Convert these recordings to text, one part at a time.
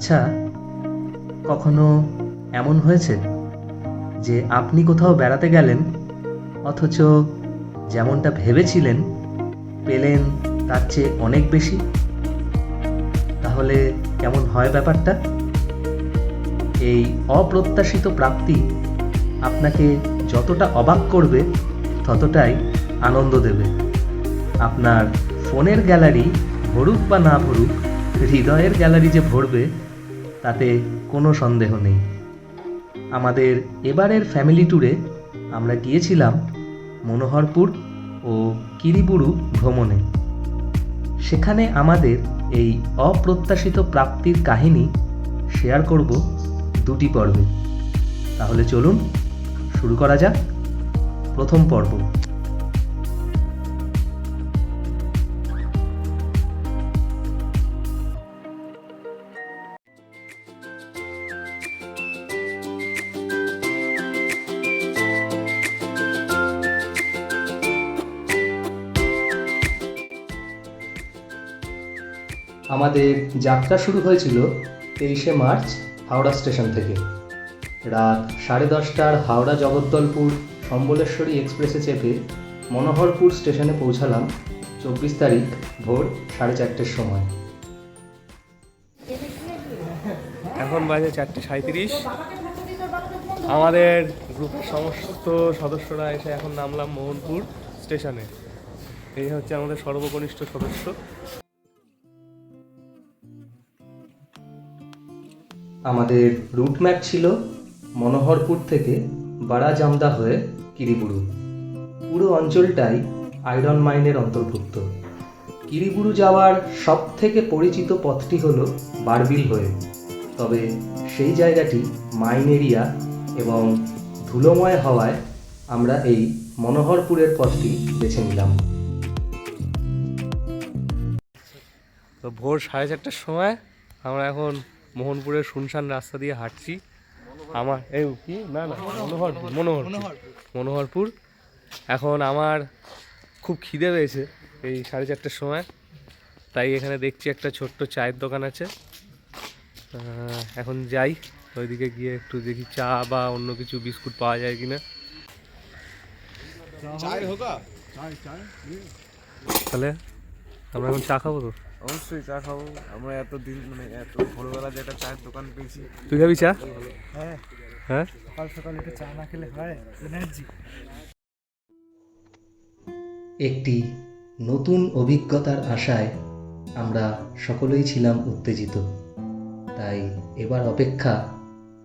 আচ্ছা কখনো এমন হয়েছে যে আপনি কোথাও বেড়াতে গেলেন, অথচ যেমনটা ভেবেছিলেন, পেলেন তার চেয়ে অনেক বেশি? তাহলে কেমন হয় ব্যাপারটা? এই অপ্রত্যাশিত প্রাপ্তি আপনাকে যতটা অবাক করবে, ততটাই আনন্দ দেবে। আপনার ফোনের গ্যালারি ভরুক বা না ভরুক, হৃদয়ের গ্যালারি যে ভরবে তাতে কোনো সন্দেহ নেই। আমাদের এবারের ফ্যামিলি ট্যুরে আমরা গিয়েছিলাম মনোহরপুর ও কিরিবুরু ভ্রমণে। সেখানে আমাদের এই অপ্রত্যাশিত প্রাপ্তির কাহিনী শেয়ার করব দুটি পর্বে। তাহলে চলুন শুরু করা যাক। প্রথম পর্ব। আমাদের যাত্রা শুরু হয়েছিল তেইশে মার্চ হাওড়া স্টেশন থেকে। রাত সাড়ে দশটার হাওড়া জগদ্দলপুর সম্বলেশ্বরী এক্সপ্রেসে চেপে মনোহরপুর স্টেশনে পৌঁছালাম চব্বিশ তারিখ ভোর সাড়ে চারটের সময়। এখন বাজে চারটে সাঁত্রিশ আমাদের গ্রুপের সমস্ত সদস্যরা এসে এখন নামলাম মোহনপুর স্টেশনে। এই হচ্ছে আমাদের সর্বকনিষ্ঠ সদস্য। আমাদের রুট ম্যাপ ছিল মনোহরপুর থেকে বারাজামদা হয়ে কিরিবুরু। পুরো অঞ্চলটাই আয়রন মাইনের অন্তর্ভুক্ত। কিরিবুরু যাওয়ার সব থেকে পরিচিত পথটি হলো বারবিল হয়ে। তবে সেই জায়গাটি মাইন এরিয়া এবং ধুলোময় হওয়ায় আমরা এই মনোহরপুরের পথটি বেছে নিলাম। তো ভোর সাড়ে চারটার সময় আমরা এখন মোহনপুরের শুনশান রাস্তা দিয়ে হাঁটছি। আমার এই কি? না না মনোহরপুর মনোহরপুর। মনোহরপুর। এখন আমার খুব খিদে পেয়েছে এই সাড়ে চারটের সময়। তাই এখানে দেখছি একটা ছোট্ট চায়ের দোকান আছে। এখন যাই। ওইদিকে গিয়ে একটু দেখি চা বা অন্য কিছু বিস্কুট পাওয়া যায় কিনা। তাহলে আমরা এখন চা খাব তো? অবশ্যই চা খাব। আমরা এত দিন মানে এত ভোরবেলা যে একটা চায়ের দোকান পেয়েছি। তুই খাবি চা? হ্যাঁ। হ্যাঁ? সকাল সকাল একটু চা না খেলে হয় এনার্জি একটি নতুন অভিজ্ঞতার আশায় আমরা সকলেই ছিলাম উত্তেজিত। তাই এবার অপেক্ষা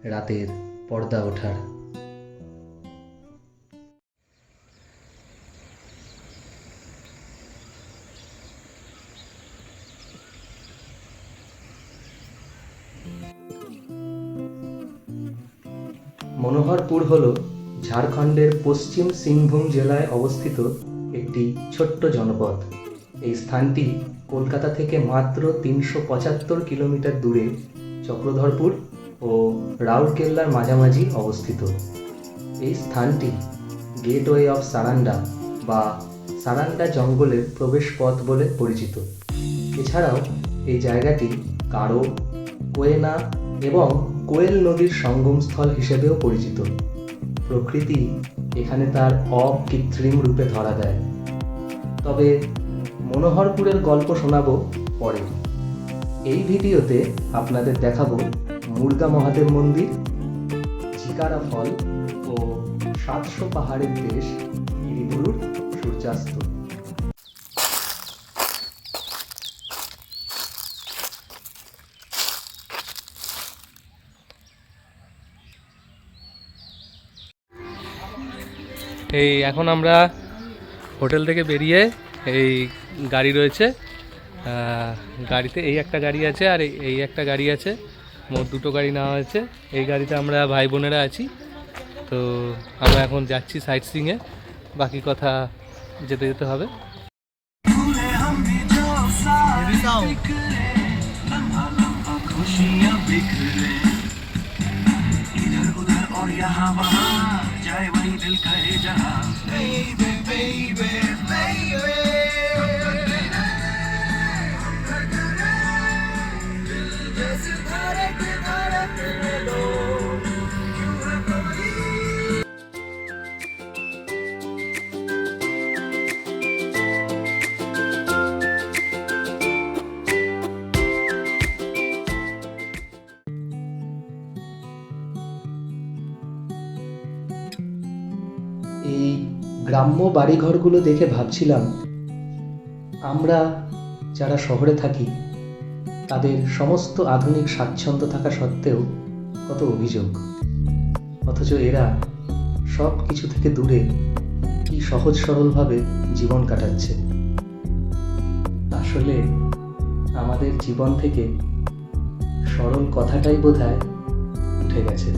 রাতের পর্দা ওঠার। হল ঝাড়খণ্ডের পশ্চিম সিংভূম জেলায় অবস্থিত একটি ছোট্ট জনপদ। এই স্থানটি কলকাতা থেকে মাত্র তিনশো পঁচাত্তর কিলোমিটার দূরে চক্রধরপুর ও রাউরকেল্লার মাঝামাঝি অবস্থিত। এই স্থানটি গেটওয়ে অফ সারান্ডা বা সারান্ডা জঙ্গলের প্রবেশ পথ বলে পরিচিত। এছাড়াও এই জায়গাটি কারও, কোয়েনা এবং কোয়েল নদীর সঙ্গমস্থল হিসেবেও পরিচিত। প্রকৃতি এখানে তার অকৃত্রিম রূপে ধরা দেয়। তবে মনোহরপুরের গল্প শোনাব পরে। এই ভিডিওতে আপনাদের দেখাবো মুর্গা মহাদেব মন্দির, ঝিকারা ফল ও সাতশো পাহাড়ের দেশ গিরিগুরুর সূর্যাস্ত। এই এখন আমরা হোটেল থেকে বেরিয়ে এই গাড়ি রয়েছে গাড়িতে এই একটা গাড়ি আছে আর এই একটা গাড়ি আছে, মোট দুটো গাড়ি নেওয়া হয়েছে। এই গাড়িতে আমরা ভাই বোনেরা আছি, তো আমরা এখন যাচ্ছি সাইট সিংয়ে বাকি কথা যেতে যেতে হবে। खुशियाँ बिखरे इधर दिल का ये जहाँ baby baby baby গ্রাম্য বাড়িঘরগুলো দেখে ভাবছিলাম, আমরা যারা শহরে থাকি, তাদের সমস্ত আধুনিক স্বাচ্ছন্দ্য থাকা সত্ত্বেও কত অভিযোগ। অথচ এরা সব কিছু থেকে দূরে কি সহজ সরলভাবে জীবন কাটাচ্ছে। আসলে আমাদের জীবন থেকে সরল কথাটাই বোধহয় উঠে গেছে।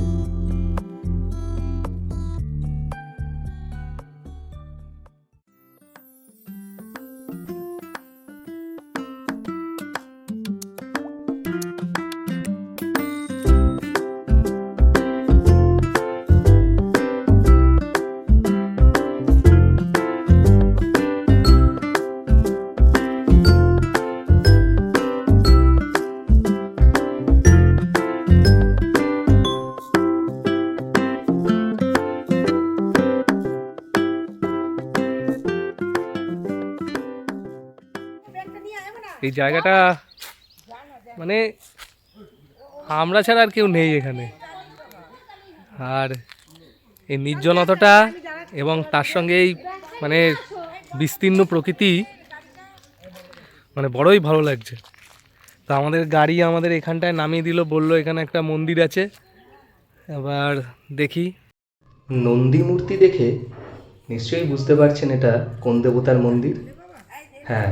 এই জায়গাটা মানে আমরা ছাড়া আর কেউ নেই এখানে। আর এই নির্জনতাটা এবং তার সঙ্গে এই মানে বিস্তীর্ণ প্রকৃতি মানে বড়ই ভালো লাগছে। তো আমাদের গাড়ি আমাদের এখানটায় নামিয়ে দিল, বলল এখানে একটা মন্দির আছে। এবার দেখি। নন্দী মূর্তি দেখে নিশ্চয়ই বুঝতে পারছেন এটা কোন দেবতার মন্দির? হ্যাঁ।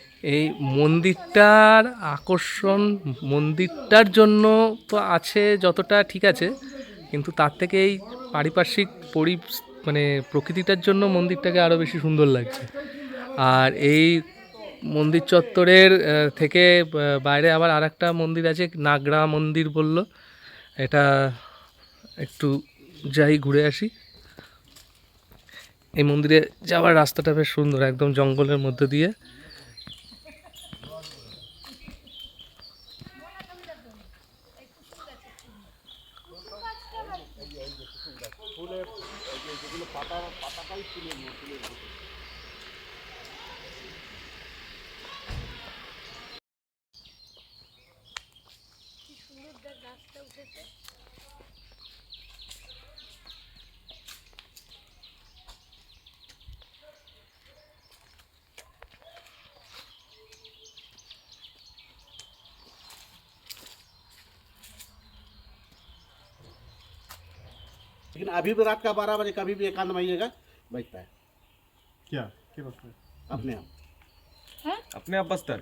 মন্দিরটার আকর্ষণ, মন্দিরটার জন্য তো আছে যতটা ঠিক আছে, কিন্তু তার থেকে এই পারিপার্শ্বিক পরি মানে প্রকৃতিটার জন্য মন্দিরটাকে আরও বেশি সুন্দর লাগছে। আর এই মন্দির চত্বরের থেকে বাইরে আবার আর একটা মন্দির আছে, নাগরা মন্দির বলল। এটা একটু যাই ঘুরে আসি। এই মন্দিরে যাওয়ার রাস্তাটা বেশ সুন্দর, একদম জঙ্গলের মধ্যে দিয়ে। लेकिन अभी भी रात का बारह बजे कभी भी एकांत में आइएगा बजता है। क्या? क्या बजता है? अपने आप। अपने आप बजता है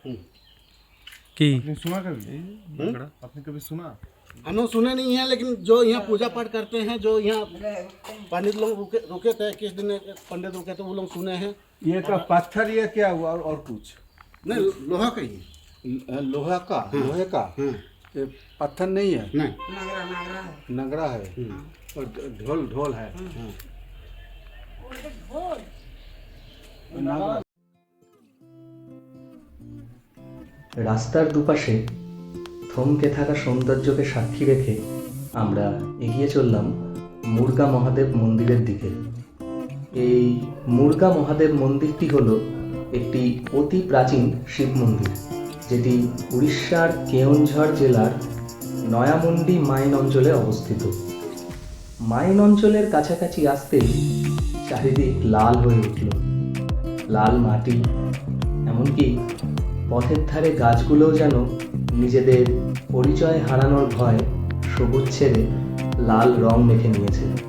কি आपने सुना कभी? आपने कभी सुना? हम लोग सुने नहीं है लेकिन जो यहाँ पूजा पाठ करते हैं जो यहाँ पंडित लोग रुके रुके थे किस दिन पंडित रुके थे वो लोग सुने हैं। ये का पत्थर ये क्या हुआ? और, और कुछ? नहीं लोहा का ही लोहा का? लोहे का? हाँ। ये पत्थर नहीं है? नहीं। नगरा है। और ढ- ढोल ढोल है नागरा রাস্তার দুপাশে থমকে থাকা সৌন্দর্যকে সাক্ষী রেখে আমরা এগিয়ে চললাম মুরগা মহাদেব মন্দিরের দিকে এই মুরগা মহাদেব মন্দিরটি হলো একটি অতি প্রাচীন শিব মন্দির যেটি উড়িষ্যার কেওনঝড় জেলার নয়ামন্ডি মাইন অঞ্চলে অবস্থিত মাইন অঞ্চলের কাছাকাছি আসতে চারিদিক লাল হয়ে উঠল। লাল মাটি। এমনকি পথের ধারে গাছগুলোও যেন নিজেদের পরিচয় হারানোর ভয় সবুজ ছেড়ে লাল রং মেখে নিয়েছে।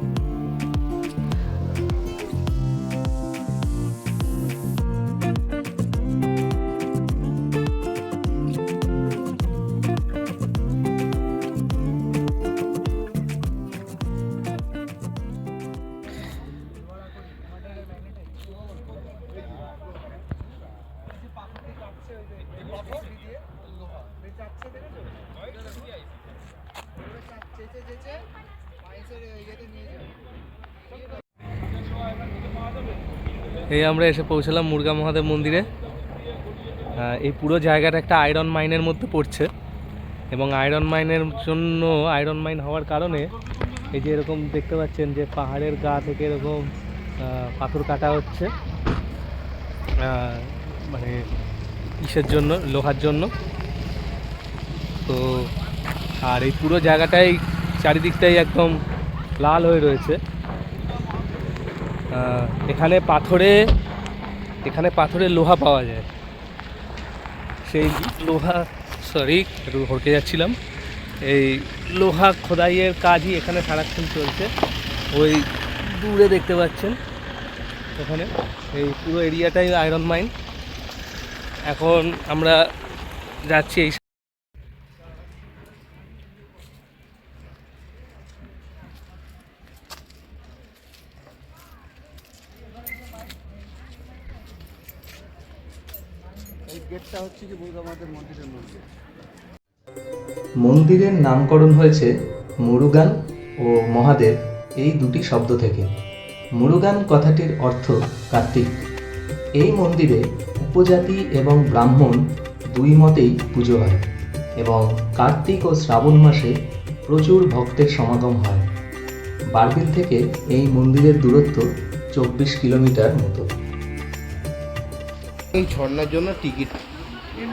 এই আমরা এসে পৌঁছালাম মুরগা মহাদেব মন্দিরে। এই পুরো জায়গাটা একটা আয়রন মাইনের মধ্যে পড়ছে। এবং আয়রন মাইনের জন্য আয়রন মাইন হওয়ার কারণে এই যে এরকম দেখতে পাচ্ছেন যে পাহাড়ের গা থেকে এরকম পাথর কাটা হচ্ছে। মানে কিসের জন্য? লোহার জন্য। তো আর এই পুরো জায়গাটাই চারিদিকটাই একদম লাল হয়ে রয়েছে। এখানে পাথরে এখানে পাথরে লোহা পাওয়া যায়। সেই লোহা সরি একটু হড়কে যাচ্ছিলাম। এই লোহা খোদাইয়ের কাজই এখানে সারাক্ষণ চলছে। ওই দূরে দেখতে পাচ্ছেন ওখানে এই পুরো এরিয়াটাই আয়রন মাইন এখন আমরা যাচ্ছি এই হচ্ছে কি আমাদের মন্দিরের মন্দির। মন্দিরের নামকরণ হয়েছে মুরুগান ও মহাদেব এই দুটি শব্দ থেকে। মুরুগান কথাটির অর্থ কার্তিক। এই মন্দিরে উপজাতি এবং ব্রাহ্মণ দুই মতেই পুজো হয় এবং কার্তিক ও শ্রাবণ মাসে প্রচুর ভক্তের সমাগম হয়। বারবিল থেকে এই মন্দিরের দূরত্ব চব্বিশ কিলোমিটার মতো। এই ঝর্ণার জন্য টিকিট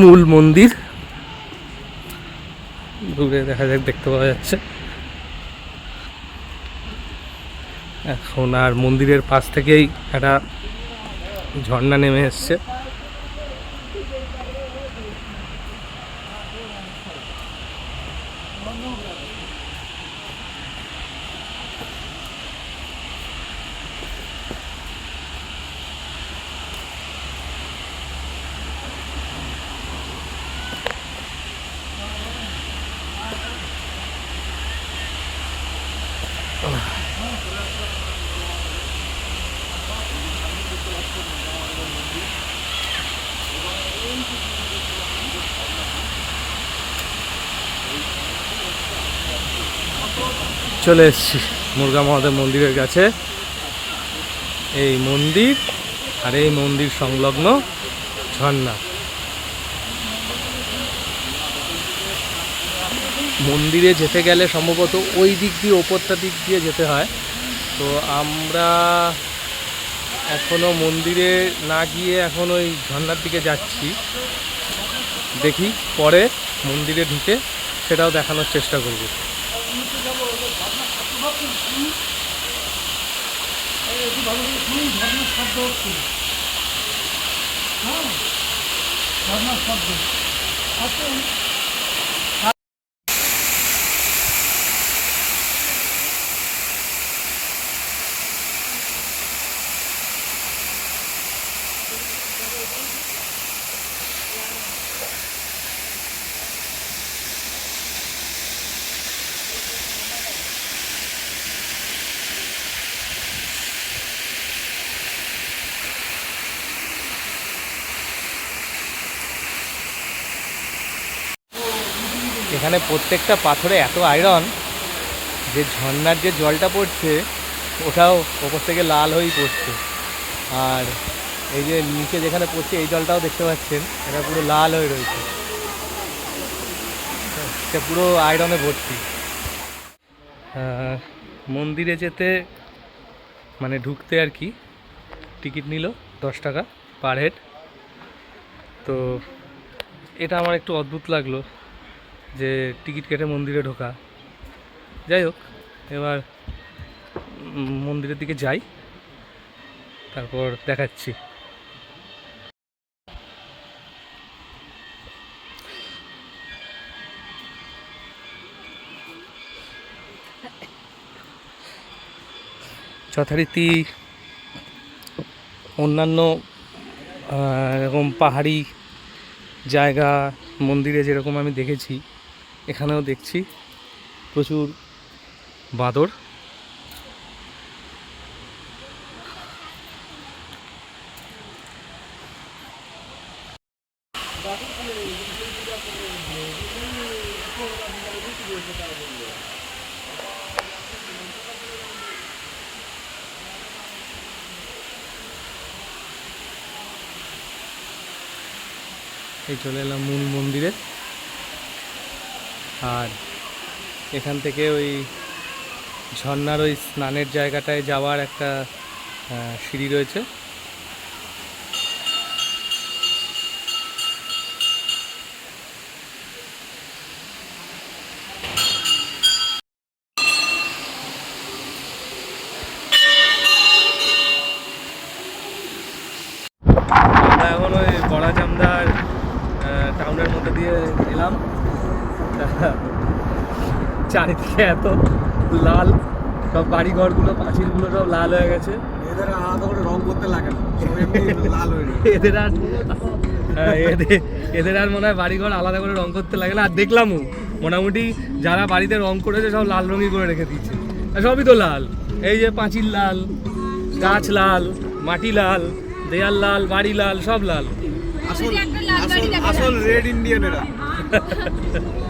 মূল মন্দির। দূরে দেখা যাক, দেখতে পাওয়া যাচ্ছে। এখন আর মন্দিরের পাশ থেকেই একটা ঝর্ণা নেমে এসছে। চলে এসেছি। মুরগা মহাদেব মন্দিরের কাছে। এই মন্দির আর এই মন্দির সংলগ্ন ঝর্ণা। মন্দিরে যেতে গেলে সম্ভবত ওই দিক দিয়ে, ওপরটা দিক দিয়ে যেতে হয়। তো আমরা এখনও মন্দিরে না গিয়ে এখন ওই ঝর্ণার দিকে যাচ্ছি। দেখি পরে মন্দিরে ঢুকে সেটাও দেখানোর চেষ্টা করব। এখানে প্রত্যেকটা পাথরে এত আয়রন যে ঝর্ণার যে জলটা পড়ছে, ওটাও ওপর থেকে লাল হয়েই পড়ছে। আর এই যে নিচে যেখানে পড়ছে, এই জলটাও দেখতে পাচ্ছেন, এটা পুরো লাল হয়ে রয়েছে। এটা পুরো আয়রনে ভর্তি। মন্দিরে যেতে মানে ঢুকতে আর কি, টিকিট নিল দশ টাকা পার হেড। তো এটা আমার একটু অদ্ভুত লাগল। যে টিকিট কেটে মন্দিরে ঢোকা। যাই হোক, এবার মন্দিরের দিকে যাই, তারপর দেখাচ্ছি। যথারীতি অন্যান্য এরকম পাহাড়ি জায়গা, মন্দিরে যেরকম আমি দেখেছি এখানেও দেখছি প্রচুর বাঁদর। এই চলে এলাম মূল মন্দিরে। আর এখান থেকে ওই ঝর্নার ওই স্নানের জায়গাটায় যাওয়ার একটা সিঁড়ি রয়েছে আমরা এখন ওই বড়া জামদার টাউনের মধ্যে দিয়ে এলাম চারিদিকে এত লাল সব বাড়ি ঘরগুলো পাঁচিলগুলো সব লাল হয়ে গেছে। এদের আলাদা করে রং করতে লাগে না সব এমনি লাল হয়ে যায়। এদের আর হ্যাঁ, এদের আর মনে হয় বাড়িঘর আলাদা করে রং করতে লাগে না। আর দেখলামও মোটামুটি যারা বাড়িতে রং করেছে সব লাল রঙই করে রেখে দিচ্ছে সবই তো লাল। এই যে পাঁচিল লাল গাছ লাল মাটি লাল দেয়াল লাল বাড়ি লাল সব লাল। আসল আসল আসল রেড ইন্ডিয়ান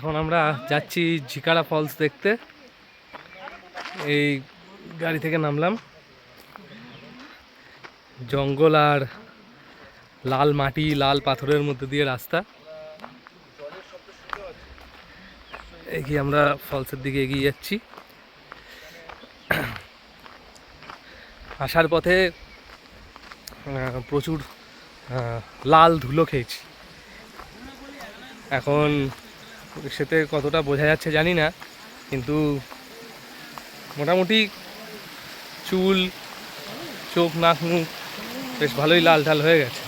এখন আমরা যাচ্ছি ঝিকারা ফলস দেখতে। এই গাড়ি থেকে নামলাম। জঙ্গল আর লাল মাটি, লাল পাথরের মধ্যে দিয়ে রাস্তা। এগিয়ে আমরা ফলসের দিকে এগিয়ে যাচ্ছি। আসার পথে প্রচুর লাল ধুলো খেয়েছি। এখন সেতে কতটা বোঝা যাচ্ছে জানি না, কিন্তু মোটামুটি চুল, চোখ, নাক, মুখ বেশ ভালোই লাল ঢাল হয়ে গেছে।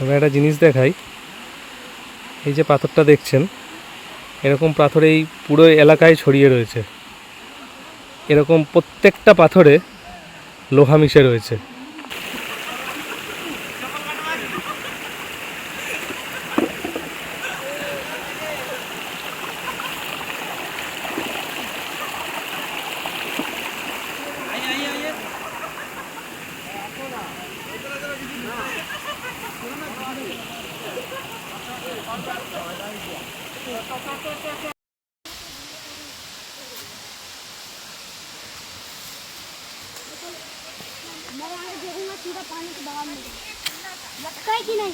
এবার একটা জিনিস দেখাই, এই যে পাথরটা দেখছেন এরকম পাথর এই পুরো এলাকায় ছড়িয়ে রয়েছে। এরকম প্রত্যেকটা পাথরে লোহা মিশে রয়েছে। पूरा पानी के बाहर में लगता है। कि नहीं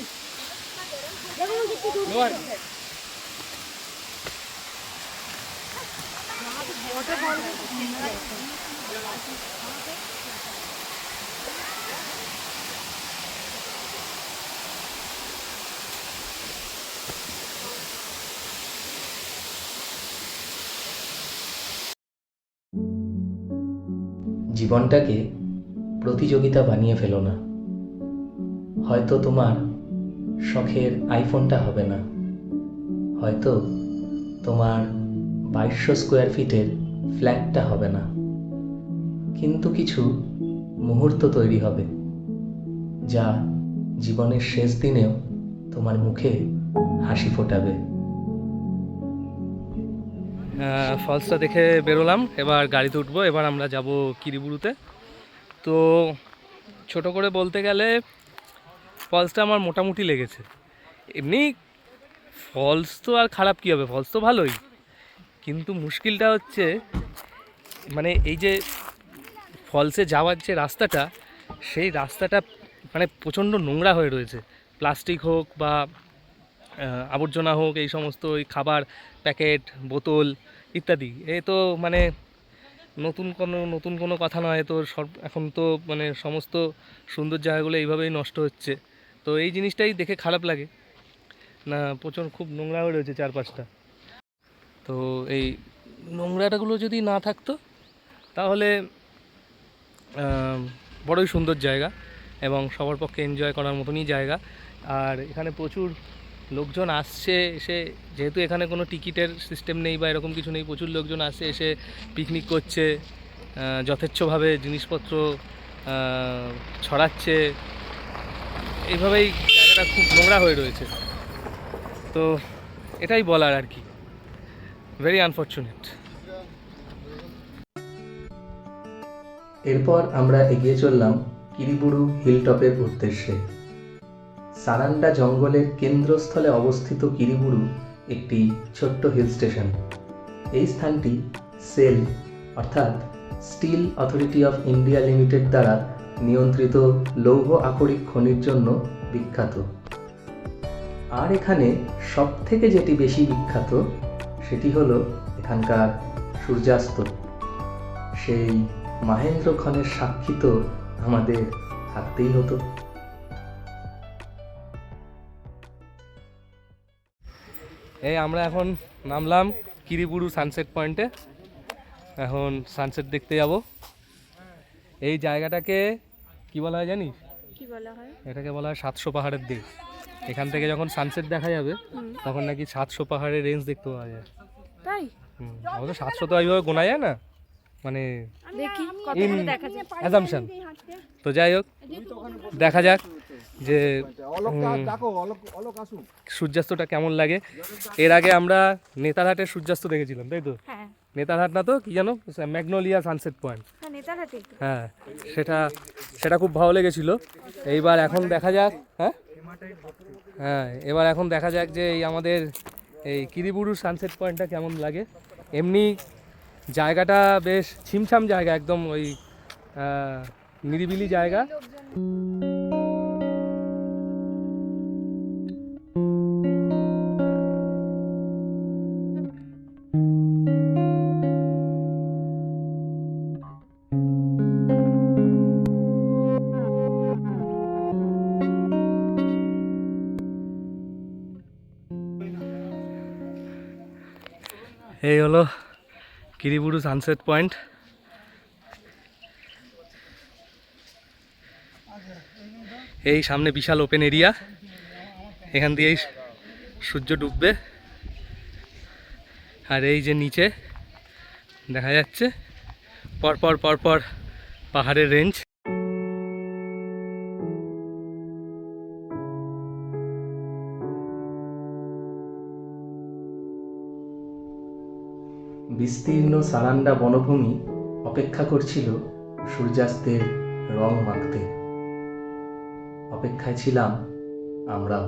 देखो कितनी दूर वाटरफॉल জীবনটাকে প্রতিযোগিতা বানিয়ে ফেলো না। হয়তো তোমার শখের আইফোনটা হবে না। হয়তো তোমার বাইশশো স্কোয়ার ফিটের ফ্ল্যাটটা হবে না। কিন্তু কিছু মুহূর্ত তৈরি হবে, যা জীবনের শেষ দিনেও তোমার মুখে হাসি ফোটাবে। ফলসটা দেখে বেরোলাম, এবার গাড়িতে উঠবো, এবার আমরা যাব কিরিবুরুতে। তো ছোট করে বলতে গেলে ফলসটা আমার মোটামুটি লেগেছে। এমনি ফলস তো আর খারাপ কী হবে? ফলস তো ভালোই। কিন্তু মুশকিলটা হচ্ছে মানে এই যে ফলসে যাওয়ার যে রাস্তাটা, সেই রাস্তাটা মানে প্রচণ্ড নোংরা হয়ে রয়েছে। প্লাস্টিক হোক বা আবর্জনা হোক, এই সমস্ত ওই খাবার, প্যাকেট, বোতল ইত্যাদি। এ তো মানে নতুন কোনো নতুন কোনো কথা নয়, তো সব এখন তো মানে সমস্ত সুন্দর জায়গাগুলো এইভাবেই নষ্ট হচ্ছে। তো এই জিনিসটাই দেখে খারাপ লাগে। না প্রচুর খুব নোংরা হয়ে রয়েছে চারপাশটা। তো এই নোংরাটাগুলো যদি না থাকতো, তাহলে বড়ই সুন্দর জায়গা এবং সবার পক্ষে এনজয় করার মতনই জায়গা। আর এখানে প্রচুর লোকজন আসছে, এসে যেহেতু এখানে কোনো টিকিটের সিস্টেম নেই বা এরকম কিছু নেই, প্রচুর লোকজন আসছে এসে পিকনিক করছে যথেচ্ছভাবে জিনিসপত্র ছড়াচ্ছে। এইভাবেই জায়গাটা খুব নোংরা হয়ে রয়েছে। তো এটাই বলার আর কি। ভেরি আনফর্চুনেট এরপর আমরা এগিয়ে চললাম কিরিবুরু হিলটপের উদ্দেশ্যে। সারান্ডা জঙ্গলের কেন্দ্রস্থলে অবস্থিত কিরিবুরু, একটি ছোট্ট হিল স্টেশন এই স্থানটি সেল, অর্থাৎ steel authority of India limited দ্বারা নিয়ন্ত্রিত লৌহ আকরিক খনির জন্য বিখ্যাত। আর এখানে সবথেকে যেটি বেশি বিখ্যাত, সেটি হলো এখানকার সূর্যাস্ত। সেই মাহেন্দ্র খনের সাক্ষী তো আমাদের থাকতেই হতো। এই আমরা এখন নামলাম কিরিবুরু সানসেট পয়েন্টে। এখন সানসেট দেখতে যাব। এই জায়গাটাকে কি বলা হয় জানিস? কি বলা হয়? এটাকে বলা হয় সাতশো পাহাড়ের দেশ এখান থেকে যখন সানসেট দেখা যাবে তখন নাকি সাতশো পাহাড়ের রেঞ্জ দেখতে পাওয়া যায়। তাই? হুম অবশ্য সাতশো তো ওইভাবে গোনা যায়। না মানে অ্যাজামশন তো যাই হোক দেখা যাক। যে সূর্যাস্তটা কেমন লাগে? এর আগে আমরা নেতারহাটের সূর্যাস্ত দেখেছিলাম তাই তো? হ্যাঁ। নেতারহাট না তো কি জানো? Magnolia sunset point. হ্যাঁ হ্যাঁ সেটা সেটা খুব ভালো লেগেছিল। এইবার এখন দেখা যাক হ্যাঁ? হ্যাঁ এবার এখন দেখা যাক যে এই আমাদের এই কিরিবুরু সানসেট পয়েন্টটা কেমন লাগে। এমনি জায়গাটা বেশ ছিমছাম জায়গা একদম ওই নিরিবিলি জায়গা। কিরিবুরু সানসেট পয়েন্ট এই সামনে বিশাল ওপেন এরিয়া এখান দিয়েই সূর্য ডুববে। আর এই যে নিচে দেখা যাচ্ছে, পরপর পরপর পাহাড়ের রেঞ্জ বিস্তীর্ণ সারান্ডা বনভূমি অপেক্ষা করছিল সূর্যাস্তের রং মাখতে। অপেক্ষায় ছিলাম আমরাও।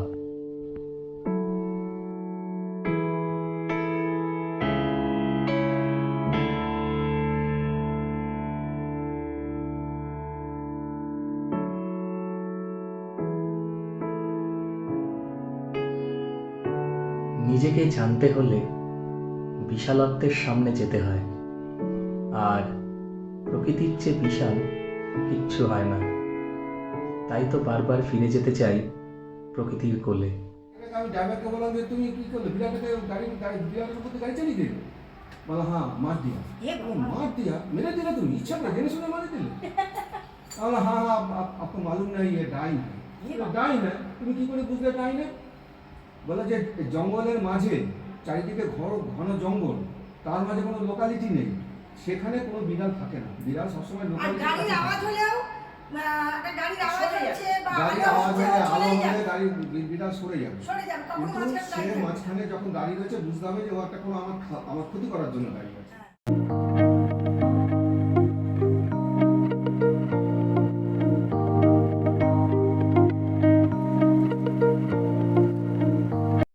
নিজেকে জানতে হলে বিশালত্বের সামনে যেতে হয়। আর প্রকৃতির চেয়ে বিশাল কিচ্ছু হয় না। তাই তো বারবার ফিরে যেতে চাই প্রকৃতির কোলে। আমি ড্রাইভারকে বললাম যে তুমি কি করলে? বিরাটে গাড়ি বিরাটের মধ্যে গাড়ি চালিয়ে দিলে? বলো হ্যাঁ মার দিয়া। মার দিয়া? মেরে দিলে তুমি? ইচ্ছা করে জেনে শুনে মারে দিলে? তাহলে হ্যাঁ হ্যাঁ আপনার মালুম নাই ইয়ে ডাই না তুমি কি করে বুঝলে না বলো যে জঙ্গলের মাঝে চারিদিকে ঘর ঘন জঙ্গল তার মাঝে কোনো লোকালিটি নেই। সেখানে কোনো বিড়াল থাকে না। বিড়াল সবসময় লোকালিটি গাড়ির আওয়াজ হলেও গাড়ির আওয়াজ হচ্ছে বা গাড়ি আলো আওয়াজ হলে আলো হলে গাড়ি বিড়াল সরে যাবে। সরে যাবে তখন সে মাঝখানে যখন দাঁড়িয়ে রয়েছে বুঝতে হবে যে ও একটা কোনো আমার আমার ক্ষতি করার জন্য দাঁড়িয়ে আছে।